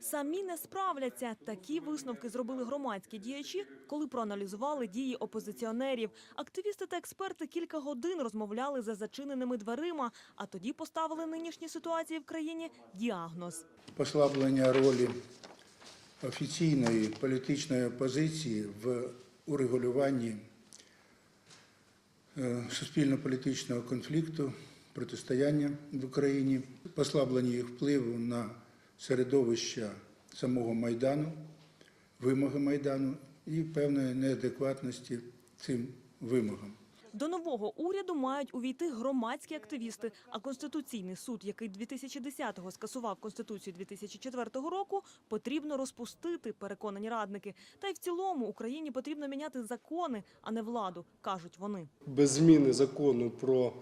самі не справляться. Такі висновки зробили громадські діячі, коли проаналізували дії опозиціонерів. Активісти та експерти кілька годин розмовляли за зачиненими дверима, а тоді поставили нинішній ситуації в країні діагноз. послаблення ролі офіційної політичної опозиції в урегулюванні е, суспільно-політичного конфлікту, протистояння в Україні, послаблення їх впливу на середовище самого Майдану, вимоги Майдану і певної неадекватності цим вимогам. До нового уряду мають увійти громадські активісти, а Конституційний суд, який 2010-го скасував Конституцію 2004 року, потрібно розпустити, переконані радники. Та й в цілому Україні потрібно міняти закони, а не владу, кажуть вони. без зміни закону про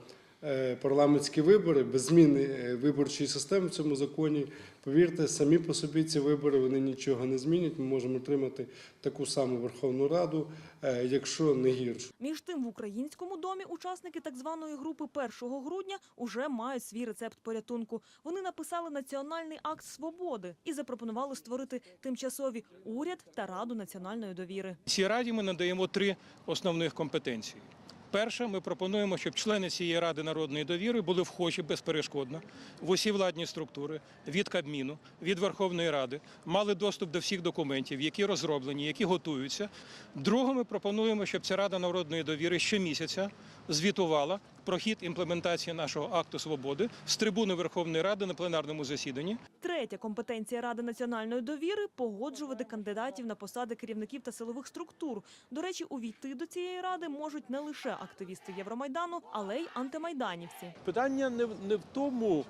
парламентські вибори, без зміни е, виборчої системи в цьому законі, повірте, самі по собі ці вибори вони нічого не змінять. Ми можемо отримати таку саму Верховну Раду, е, якщо не гіршу. Між тим, в українському домі учасники так званої групи 1 грудня уже мають свій рецепт порятунку. Вони написали національний акт свободи і запропонували створити тимчасові уряд та раду національної довіри. Цій раді ми надаємо три основних компетенції. Перше, ми пропонуємо, щоб члени цієї ради народної довіри були вхожі безперешкодно в усі владні структури від Кабміну, від Верховної Ради, мали доступ до всіх документів, які розроблені, які готуються. Друге, ми пропонуємо, щоб ця рада народної довіри щомісяця звітувала про хід імплементації нашого акту свободи з трибуни Верховної Ради на пленарному засіданні. Третя компетенція Ради національної довіри погоджувати кандидатів на посади керівників та силових структур. До речі, увійти до цієї ради можуть не лише активісти Євромайдану, але й антимайданівці. Питання не, в- не в тому,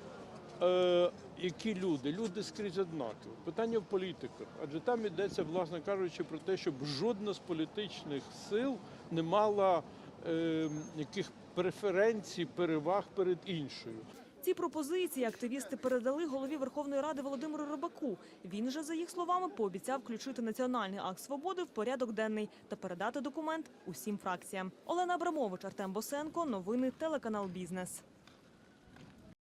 е, які люди. Люди скрізь однакові. Питання в політиках. Адже там йдеться, власне кажучи, про те, щоб жодна з політичних сил не мала е, яких преференцій, переваг перед іншою. Ці пропозиції активісти передали голові Верховної Ради Володимиру Рибаку. Він же, за їх словами, пообіцяв включити національний акт свободи в порядок денний та передати документ усім фракціям. Олена Абрамович, Артем Босенко. Новини телеканал Бізнес.